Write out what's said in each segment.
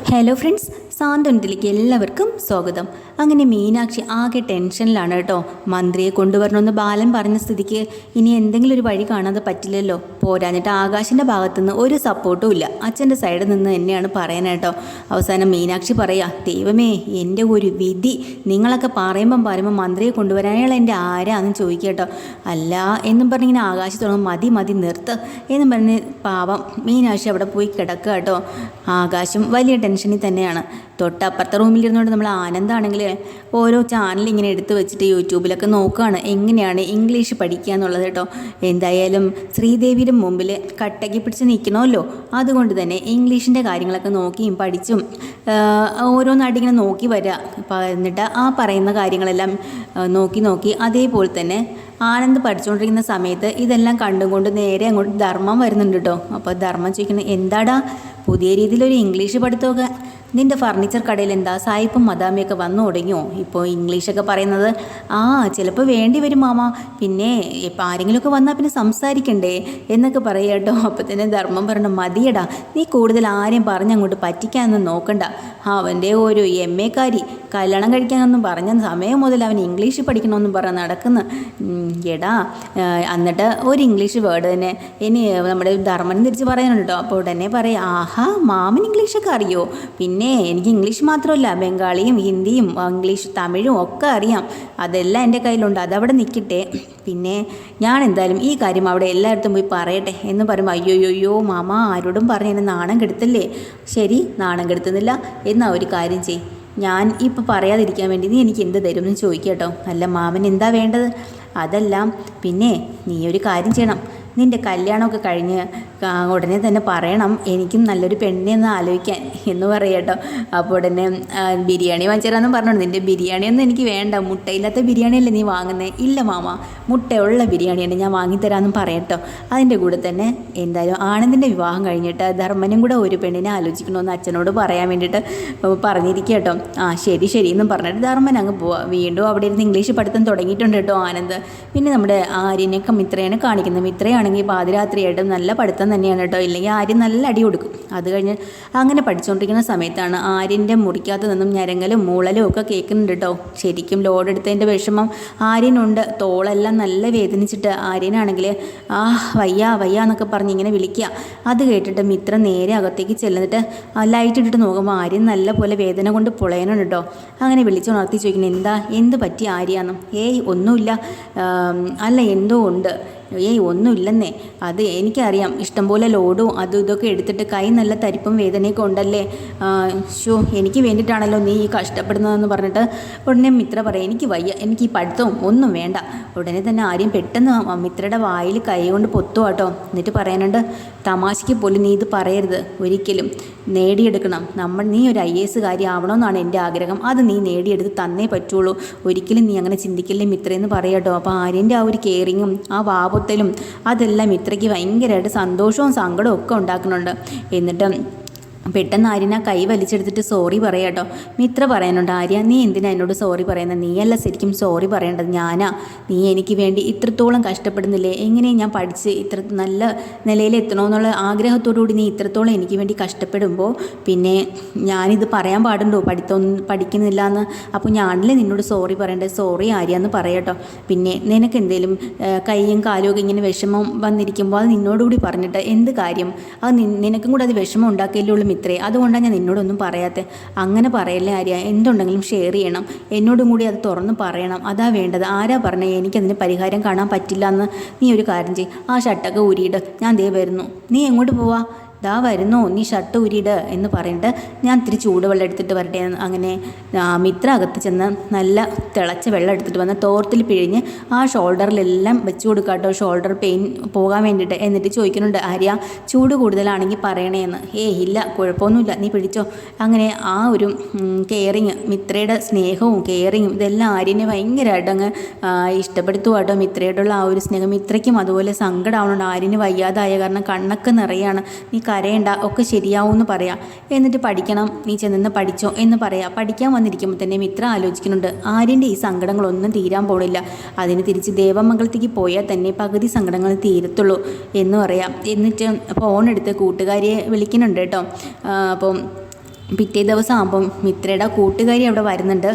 Hello friends സാന്ത്വനത്തിലേക്ക് എല്ലാവർക്കും സ്വാഗതം. അങ്ങനെ മീനാക്ഷി ആകെ ടെൻഷനിലാണ് കേട്ടോ. മന്ത്രിയെ കൊണ്ടുവരണമെന്ന് ബാലൻ പറഞ്ഞ സ്ഥിതിക്ക് ഇനി എന്തെങ്കിലും ഒരു വഴി കാണാതെ പറ്റില്ലല്ലോ. പോരാഞ്ഞിട്ട് ആകാശിന്റെ ഭാഗത്തുനിന്ന് ഒരു സപ്പോർട്ടും ഇല്ല. അച്ഛന്റെ സൈഡിൽ നിന്ന് തന്നെയാണ് പറയാനേട്ടോ അവസാനം മീനാക്ഷി പറയാ ദൈവമേ എന്റെ ഒരു വിധി. നിങ്ങളൊക്കെ പറയുമ്പം പറയുമ്പോൾ മന്ത്രിയെ കൊണ്ടുവരാനുള്ള എന്റെ ആരാന്ന് കേട്ടോ. അല്ല എന്നും പറഞ്ഞിങ്ങനെ ആകാശത്തോളം മതി മതി നിർത്ത്. എന്നും പറഞ്ഞ് പാവം മീനാക്ഷി അവിടെ പോയി കിടക്കുക കേട്ടോ. ആകാശം വലിയ ടെൻഷനിൽ തന്നെയാണ്. തൊട്ടപ്പുറത്തെ റൂമിലിരുന്നുകൊണ്ട് നമ്മൾ ആനന്ദാണെങ്കിൽ ഓരോ ചാനൽ ഇങ്ങനെ എടുത്ത് വെച്ചിട്ട് യൂട്യൂബിലൊക്കെ നോക്കുകയാണ് എങ്ങനെയാണ് ഇംഗ്ലീഷ് പഠിക്കുക എന്നുള്ളത് കേട്ടോ. എന്തായാലും ശ്രീദേവിയുടെ മുമ്പിൽ കട്ടക്കി പിടിച്ച് നിൽക്കണമല്ലോ. അതുകൊണ്ട് തന്നെ ഇംഗ്ലീഷിന്റെ കാര്യങ്ങളൊക്കെ നോക്കിയും പഠിച്ചും ഓരോന്നായിട്ട് ഇങ്ങനെ നോക്കി വരിക. എന്നിട്ട് ആ പറയുന്ന കാര്യങ്ങളെല്ലാം നോക്കി നോക്കി അതേപോലെ തന്നെ ആനന്ദ് പഠിച്ചുകൊണ്ടിരിക്കുന്ന സമയത്ത് ഇതെല്ലാം കണ്ടുകൊണ്ട് നേരെ അങ്ങോട്ട് ധർമ്മം വരുന്നുണ്ട് കേട്ടോ. അപ്പോൾ ധർമ്മം ചോദിക്കുന്നത് എന്താടാ പുതിയ രീതിയിലൊരു ഇംഗ്ലീഷ് പഠിത്തമൊക്കെ നിന്റെ ഫർണിച്ചർ കടയിൽ എന്താ സായിപ്പും മദാമിയൊക്കെ വന്നു തുടങ്ങിയോ? ഇപ്പോൾ ഇംഗ്ലീഷൊക്കെ പറയുന്നത് ആ ചിലപ്പോൾ വേണ്ടി വരും മാമ. പിന്നെ ഇപ്പം ആരെങ്കിലുമൊക്കെ വന്നാൽ പിന്നെ സംസാരിക്കണ്ടേ? എന്നൊക്കെ പറയുക കേട്ടോ. അപ്പം തന്നെ ധർമ്മം പറഞ്ഞു മതിയടാ. നീ കൂടുതൽ ആരെയും പറഞ്ഞങ്ങോട്ട് പറ്റിക്കാനൊന്നും നോക്കണ്ട. അവന്റെ ഓരോ എം എക്കാരി കല്യാണം കഴിക്കാനൊന്നും പറഞ്ഞ സമയം മുതൽ അവൻ ഇംഗ്ലീഷ് പഠിക്കണമെന്നും പറഞ്ഞ് നടക്കുന്നു. എടാ എന്നിട്ട് ഒരു ഇംഗ്ലീഷ് വേർഡ് തന്നെ. ഇനി നമ്മുടെ ധർമ്മൻ തിരിച്ച് പറയാനുണ്ട് അപ്പോൾ ഉടനെ പറയാം ആഹാ മാമൻ ഇംഗ്ലീഷൊക്കെ അറിയോ? പിന്നെ എനിക്ക് ഇംഗ്ലീഷ് മാത്രമല്ല ബംഗാളിയും ഹിന്ദിയും ഇംഗ്ലീഷ് തമിഴും ഒക്കെ അറിയാം. അതെല്ലാം എന്റെ കയ്യിലുണ്ട് അതവിടെ നിൽക്കട്ടെ പിന്നെ ഞാൻ എന്തായാലും ഈ കാര്യം അവിടെ എല്ലായിടത്തും പോയി പറയട്ടെ. എന്ന് പറയുമ്പോൾ അയ്യോയ്യോ മാമ ആരോടും പറഞ്ഞ് എന്നെ നാണം കെടുത്തല്ലേ? ശരി നാണം കെടുത്തുന്നില്ല. എന്നാ ഒരു കാര്യം ചെയ് ഞാൻ ഇപ്പോൾ പറയാതിരിക്കാൻ വേണ്ടി നീ എനിക്ക് എന്ത് തരും എന്ന് ചോദിക്കുക കേട്ടോ. അല്ല മാമൻ എന്താ വേണ്ടത്? അതെല്ലാം പിന്നെ നീ ഒരു കാര്യം ചെയ്യണം. നിന്റെ കല്യാണമൊക്കെ കഴിഞ്ഞ് ഉടനെ തന്നെ പറയണം എനിക്കും നല്ലൊരു പെണ്ണിനെ ഒന്ന് ആലോചിക്കാൻ എന്ന് പറയട്ടോ അപ്പോൾ ഉടനെ ബിരിയാണി വാങ്ങിച്ചേരാന്നും പറഞ്ഞു നിന്റെ ബിരിയാണിയൊന്നും എനിക്ക് വേണ്ട. മുട്ടയില്ലാത്ത ബിരിയാണിയല്ലേ നീ വാങ്ങുന്നത് ഇല്ല മാമ. മുട്ടയുള്ള ബിരിയാണിയാണ് ഞാൻ വാങ്ങിത്തരാമെന്നും പറയട്ടോ അതിന്റെ കൂടെ തന്നെ എന്തായാലും ആനന്ദിന്റെ വിവാഹം കഴിഞ്ഞിട്ട് ധർമ്മനും കൂടെ ഒരു പെണ്ണിനെ ആലോചിക്കണമെന്ന് അച്ഛനോട് പറയാൻ വേണ്ടിയിട്ട് പറഞ്ഞിരിക്കുക കേട്ടോ. ആ ശരി ശരി എന്നും പറഞ്ഞിട്ട് ധർമ്മൻ അങ്ങ് പോവാം. വീണ്ടും അവിടെ ഇരുന്ന് ഇംഗ്ലീഷ് പഠിത്തം തുടങ്ങിയിട്ടുണ്ട് കേട്ടോ ആനന്ദ്. പിന്നെ നമ്മുടെ ആര്യനെയൊക്കെ മിത്രയാണ് കാണിക്കുന്നത് മിത്രയാണെങ്കിൽ പാതിരാത്രിയായിട്ട് നല്ല പഠിത്തം തന്നെയാണ് കേട്ടോ. ഇല്ലെങ്കിൽ ആര്യൻ നല്ല അടി കൊടുക്കും. അത് കഴിഞ്ഞ് അങ്ങനെ പഠിച്ചുകൊണ്ടിരിക്കുന്ന സമയത്താണ് ആര്യന്റെ മുറിക്കകത്ത് നിന്നും ഞരങ്ങലും മൂളലും ഒക്കെ കേൾക്കുന്നുണ്ട് കേട്ടോ. ശരിക്കും ലോഡ് എടുത്തതിന്റെ വിഷമം ആര്യനുണ്ട്. തോളെല്ലാം നല്ല വേദനിച്ചിട്ട് ആര്യനാണെങ്കിൽ ആ വയ്യ വയ്യ എന്നൊക്കെ പറഞ്ഞ് ഇങ്ങനെ വിളിക്കുക. അത് കേട്ടിട്ട് മിത്ര നേരെ അകത്തേക്ക് ചെല്ലുന്നിട്ട് ലൈറ്റ് ഇട്ടിട്ട് നോക്കുമ്പോൾ ആര്യൻ നല്ല പോലെ വേദന കൊണ്ട് പുളയനുണ്ട് കേട്ടോ. അങ്ങനെ വിളിച്ചുണർത്തി ചോദിക്കുന്നത് എന്താ എന്ത് പറ്റി ആര്യാന്നും ഏയ് ഒന്നുമില്ല. അല്ല എന്തോ ഉണ്ട്. ഏയ് ഒന്നുമില്ലെന്നേ. അത് എനിക്കറിയാം. ഇഷ്ടംപോലെ ലോഡും അതും ഇതൊക്കെ എടുത്തിട്ട് കൈ നല്ല തരിപ്പും വേദനയൊക്കെ ഉണ്ടല്ലേ? ഷോ എനിക്ക് വേണ്ടിയിട്ടാണല്ലോ നീ ഈ കഷ്ടപ്പെടുന്നതെന്ന് പറഞ്ഞിട്ട് ഉടനെ മിത്ര പറയാം എനിക്ക് വയ്യ. എനിക്ക് ഈ പഠിത്തവും ഒന്നും വേണ്ട. ഉടനെ തന്നെ ആര്യം പെട്ടെന്ന് മിത്രയുടെ വായിൽ കൈ കൊണ്ട് പൊത്തുക കേട്ടോ എന്നിട്ട് പറയാനുണ്ട് തമാശയ്ക്ക് പോലും നീ ഇത് പറയരുത്. ഒരിക്കലും നേടിയെടുക്കണം. നമ്മൾ നീ ഒരു ഐ എസ് കാര്യം ആവണമെന്നാണ് എന്റെ ആഗ്രഹം. അത് നീ നേടിയെടുത്ത് തന്നേ പറ്റുള്ളൂ. ഒരിക്കലും നീ അങ്ങനെ ചിന്തിക്കില്ലേ മിത്രയെന്ന് പറയാട്ടോ അപ്പോൾ ആര്യന്റെ ആ ഒരു കെയറിങ്ങും ആ വാപത്തലും അതെല്ലാം ഇത്രയ്ക്ക് ഭയങ്കരമായിട്ട് സന്തോഷവും സങ്കടവും ഒക്കെ ഉണ്ടാക്കുന്നുണ്ട്. എന്നിട്ട് പെട്ടെന്ന് ആര്യന കൈ വലിച്ചെടുത്തിട്ട് സോറി പറയാട്ടോ മിത്ര പറയാനുണ്ട് ആര്യ? നീ എന്തിനാ എന്നോട് സോറി പറയുന്നത് നീയല്ല ശരിക്കും സോറി പറയേണ്ടത് ഞാനാ. നീ എനിക്ക് വേണ്ടി ഇത്രത്തോളം കഷ്ടപ്പെടുന്നില്ലേ? എങ്ങനെയാണ് ഞാൻ പഠിച്ച് ഇത്ര നല്ല നിലയിൽ എത്തണമെന്നുള്ള ആഗ്രഹത്തോടുകൂടി നീ ഇത്രത്തോളം എനിക്ക് വേണ്ടി കഷ്ടപ്പെടുമ്പോൾ പിന്നെ ഞാനിത് പറയാൻ പാടുണ്ടോ? പഠിത്തമൊന്നും പഠിക്കുന്നില്ല എന്ന് അപ്പോൾ ഞാനല്ലേ നിന്നോട് സോറി പറയേണ്ടത് സോറി ആര്യ എന്ന് പറയട്ടോ പിന്നെ നിനക്ക് എന്തേലും കൈയും കാലും ഒക്കെ ഇങ്ങനെ വിഷമം വന്നിരിക്കുമ്പോൾ അത് നിന്നോടുകൂടി പറഞ്ഞിട്ട് എന്ത് കാര്യം? അത് നിനക്കും കൂടെ അത് വിഷമം ഉണ്ടാക്കിയല്ലേ മിത്രേ അതുകൊണ്ടാണ് ഞാൻ നിന്നോടൊന്നും പറയാത്തത് അങ്ങനെ പറയല്ലേ ആര്യ? എന്തുണ്ടെങ്കിലും ഷെയർ ചെയ്യണം. എന്നോടും കൂടി അത് തുറന്ന് പറയണം. അതാ വേണ്ടത്. ആരാ പറഞ്ഞേ എനിക്കതിന് പരിഹാരം കാണാൻ പറ്റില്ല എന്ന് നീ ഒരു കാര്യം ചെയ് ആ ഷട്ടൊക്കെ ഊരിയിട്. ഞാൻ ദേ വരുന്നു. നീ എങ്ങോട്ട് പോവാ? ദാ വരുന്നു നീ ഷർട്ട് ഊരിയിട് എന്ന് പറഞ്ഞിട്ട് ഞാൻ ഇത്തിരി ചൂടുവെള്ളം എടുത്തിട്ട് വരട്ടെ അങ്ങനെ മിത്ര അകത്ത് ചെന്ന് നല്ല തിളച്ച വെള്ളം എടുത്തിട്ട് വന്ന് തോർത്തിൽ പിഴിഞ്ഞ് ആ ഷോൾഡറിലെല്ലാം വെച്ച് കൊടുക്കാട്ടോ ഷോൾഡർ പെയിൻ പോകാൻ വേണ്ടിയിട്ട് എന്നിട്ട് ചോദിക്കുന്നുണ്ട് ആര്യ ചൂട് കൂടുതലാണെങ്കിൽ പറയണേന്ന് ഏ ഇല്ല കുഴപ്പമൊന്നുമില്ല നീ പിടിച്ചോ. അങ്ങനെ ആ ഒരു കെയറിങ് മിത്രയുടെ സ്നേഹവും കെയറിങ്ങും ഇതെല്ലാം ആര്യനെ ഭയങ്കരമായിട്ട് അങ്ങ് ഇഷ്ടപ്പെടുത്തുവാട്ടോ മിത്രയോടുള്ള ആ ഒരു സ്നേഹം മിത്രയ്ക്കും അതുപോലെ സങ്കടമാവുന്നുണ്ട് ആര്യന് വയ്യാതായ കാരണം കണ്ണൊക്കെ നിറയാണ്. നീ കരയണ്ട ഒക്കെ ശരിയാവും എന്ന് പറയാം. എന്നിട്ട് പഠിക്കണം നീ ചെന്ന് പഠിച്ചോ എന്ന് പറയാം. പഠിക്കാൻ വന്നിരിക്കുമ്പോൾ തന്നെ മിത്ര ആലോചിക്കുന്നുണ്ട്. ആര്യന്റെ ഈ സങ്കടങ്ങളൊന്നും തീരാൻ പോണില്ല. അതിന് തിരിച്ച് ദേവമംഗലത്തേക്ക് പോയാൽ തന്നെ പകുതി സങ്കടങ്ങൾ തീരത്തുള്ളൂ എന്ന് പറയാം. എന്നിട്ട് ഫോൺ എടുത്ത് കൂട്ടുകാരിയെ വിളിക്കുന്നുണ്ട് കേട്ടോ. അപ്പം പിറ്റേ ദിവസം ആകുമ്പം മിത്രയുടെ കൂട്ടുകാരി അവിടെ വരുന്നുണ്ട്.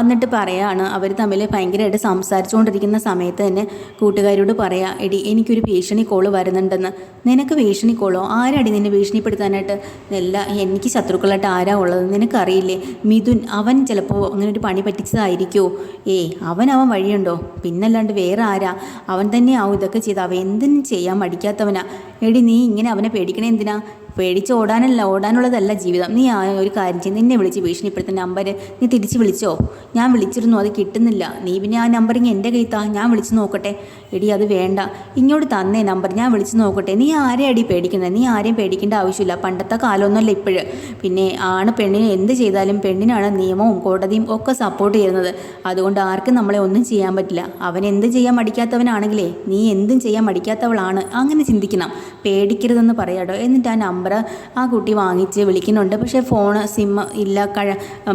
എന്നിട്ട് പറയാണ് അവർ തമ്മിൽ ഭയങ്കരമായിട്ട് സംസാരിച്ചുകൊണ്ടിരിക്കുന്ന സമയത്ത് തന്നെ കൂട്ടുകാരിയോട് പറയാ എടി എനിക്കൊരു ഭീഷണി കോൾ വരുന്നുണ്ടെന്ന്. നിനക്ക് ഭീഷണി കോളോ ആരാടി നിന്നെ ഭീഷണിപ്പെടുത്താനായിട്ട്? എല്ലാ എനിക്ക് ശത്രുക്കളായിട്ട് ആരാ ഉള്ളത്? നിനക്കറിയില്ലേ? മിഥുൻ അവൻ ചിലപ്പോൾ അങ്ങനെ ഒരു പണി പറ്റിച്ചതായിരിക്കുമോ ഏയ് അവൻ അവൻ വഴിയുണ്ടോ? പിന്നല്ലാണ്ട് വേറെ ആരാ? അവൻ തന്നെയാവും ഇതൊക്കെ ചെയ്ത് അവൻ എന്തിനും ചെയ്യാൻ മടിക്കാത്തവനാ. എടി നീ ഇങ്ങനെ അവനെ പേടിക്കണേ എന്തിനാ? പേടിച്ച് ഓടാനല്ല ഓടാനുള്ളതല്ല ജീവിതം. നീ ആ ഒരു കാര്യം ചെയ്യും. നിന്നെ വിളിച്ച് ഭീഷണിപ്പെടുത്ത നമ്പർ നീ തിരിച്ച് വിളിച്ചോ? ഞാൻ വിളിച്ചിരുന്നു അത് കിട്ടുന്നില്ല. നീ പിന്നെ ആ നമ്പർ ഇങ്ങനെ എന്റെ കയ്യിൽ ഞാൻ വിളിച്ച് നോക്കട്ടെ. എടി അത് വേണ്ട. ഇങ്ങോട്ട് തന്നേ നമ്പർ ഞാൻ വിളിച്ച് നോക്കട്ടെ. നീ ആരെയടി പേടിക്കുന്നത്? നീ ആരെയും പേടിക്കേണ്ട ആവശ്യമില്ല. പണ്ടത്തെ കാലമൊന്നുമല്ല ഇപ്പോഴ്. പിന്നെ ആണ് പെണ്ണിനെ എന്ത് ചെയ്താലും പെണ്ണിനാണ് നിയമവും കോടതിയും ഒക്കെ സപ്പോർട്ട് ചെയ്യുന്നത്. അതുകൊണ്ട് ആർക്കും നമ്മളെ ഒന്നും ചെയ്യാൻ പറ്റില്ല. അവൻ എന്ത് ചെയ്യാൻ മടിക്കാത്തവനാണെങ്കിലേ നീ എന്തും ചെയ്യാൻ മടിക്കാത്തവളാണ്. അങ്ങനെ ചിന്തിക്കണം. പേടിക്കരുതെന്ന് പറയാട്ടോ എന്നിട്ട് ആ നമ്പർ ആ കുട്ടി വാങ്ങിച്ച് വിളിക്കുന്നുണ്ട്. പക്ഷേ ഫോൺ സിം ഇല്ല കഴ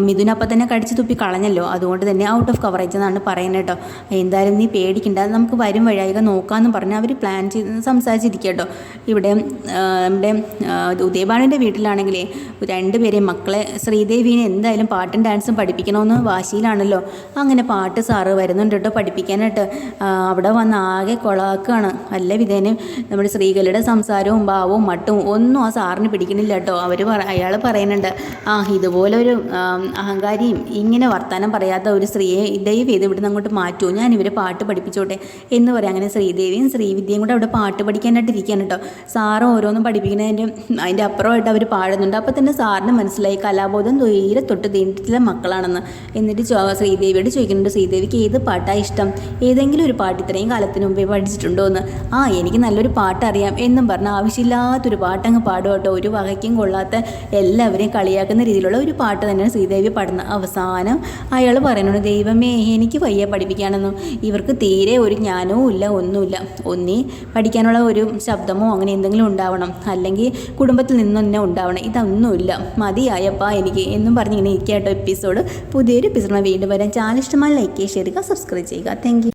മിഥുനപ്പം തന്നെ കടിച്ചു തുപ്പി കളഞ്ഞല്ലോ. അതുകൊണ്ട് തന്നെ ഔട്ട് ഓഫ് കവറേജ് എന്നാണ് പറയുന്നത് കേട്ടോ. എന്തായാലും നീ പേടിക്കണ്ട. അത് നമുക്ക് വരും വഴിയായിക നോക്കാമെന്ന് പറഞ്ഞ് അവർ പ്ലാൻ ചെയ്ത് സംസാരിച്ചിരിക്കുക കേട്ടോ. ഇവിടെ നമ്മുടെ ഉദയഭാനുവിന്റെ വീട്ടിലാണെങ്കിലേ രണ്ടുപേരെയും മക്കളെ ശ്രീദേവിനെ എന്തായാലും പാട്ടും ഡാൻസും പഠിപ്പിക്കണമെന്ന് വാശിയിലാണല്ലോ. അങ്ങനെ പാട്ട് സാറ് വരുന്നുണ്ട് കേട്ടോ പഠിപ്പിക്കാനായിട്ട്. അവിടെ വന്ന് ആകെ കൊളാക്കാണ്. അല്ല വിധേനെ നമ്മുടെ സ്ത്രീകളുടെ സംസാരവും ഭാവവും മട്ടും ഒന്നും ആ സാറിന് പിടിക്കണില്ല കേട്ടോ. അവർ അയാൾ പറയുന്നുണ്ട് ആ ഇതുപോലെ ഒരു അഹങ്കാരിയും ഇങ്ങനെ വർത്തമാനം പറയാത്ത ഒരു സ്ത്രീയെ ദയവ് ചെയ്ത് ഇവിടുന്ന് അങ്ങോട്ട് മാറ്റുമോ ഞാൻ ഇവരെ പാട്ട് പഠിപ്പിച്ചോട്ടെ. എന്ന് പറയാം. അങ്ങനെ ശ്രീദേവിയും ശ്രീവിദ്യയും കൂടെ അവിടെ പാട്ട് പഠിക്കാനായിട്ട് ഇരിക്കുകയാണ് കേട്ടോ. സാറും ഓരോന്നും പഠിപ്പിക്കുന്നതിന്റെ അതിന്റെ അപ്പുറമായിട്ട് അവർ പാടുന്നുണ്ട്. അപ്പോൾ തന്നെ സാറിന് മനസ്സിലായി കലാബോധം തീരെ തൊട്ട് തീണ്ടിട്ടുള്ള മക്കളാണെന്ന്. എന്നിട്ട് ശ്രീദേവിയോട് ചോദിക്കുന്നുണ്ട് ശ്രീദേവിക്ക് ഏത് പാട്ടാണ് ഇഷ്ടം? ഏതെങ്കിലും ഒരു പാട്ട് ഇത്രയും കാലത്തിന് മുമ്പേ പഠിച്ചിട്ടുണ്ടോ എന്ന് ആ എനിക്ക് നല്ലൊരു പാട്ടറിയാം. എന്നും പറഞ്ഞ് ആവശ്യമില്ലാത്തൊരു പാട്ടങ്ങ് പാടും കേട്ടോ. ഒരു വകയ്ക്കും കൊള്ളാത്ത എല്ലാവരെയും കളിയാക്കുന്ന രീതിയിലുള്ള ഒരു പാട്ട് തന്നെയാണ് ശ്രീദേവി പാടുന്നത് അവസാനം അയാൾ പറയുന്നുണ്ട് ദൈവമേ എനിക്ക് വയ്യ പഠിപ്പിക്കാനൊന്നും. ഇവർക്ക് തീരെ ഒരു ജ്ഞാനവും ഇല്ല ഒന്നുമില്ല. ഒന്നീ പഠിക്കാനുള്ള ഒരു ശബ്ദമോ അങ്ങനെ എന്തെങ്കിലും ഉണ്ടാവണം. അല്ലെങ്കിൽ കുടുംബത്തിൽ നിന്ന് തന്നെ ഉണ്ടാവണം. ഇതൊന്നുമില്ല മതിയായപ്പാ എനിക്ക് എന്നും പറഞ്ഞ് ഇങ്ങനെ ഇരിക്കുക കേട്ടോ എപ്പിസോഡ് പുതിയൊരു എപ്പിസോഡ് വീണ്ടും വരാൻ ചാനൽ ഇഷ്ടമായി ലൈക്ക് ചെയ്യുക സബ്സ്ക്രൈബ് ചെയ്യുക താങ്ക്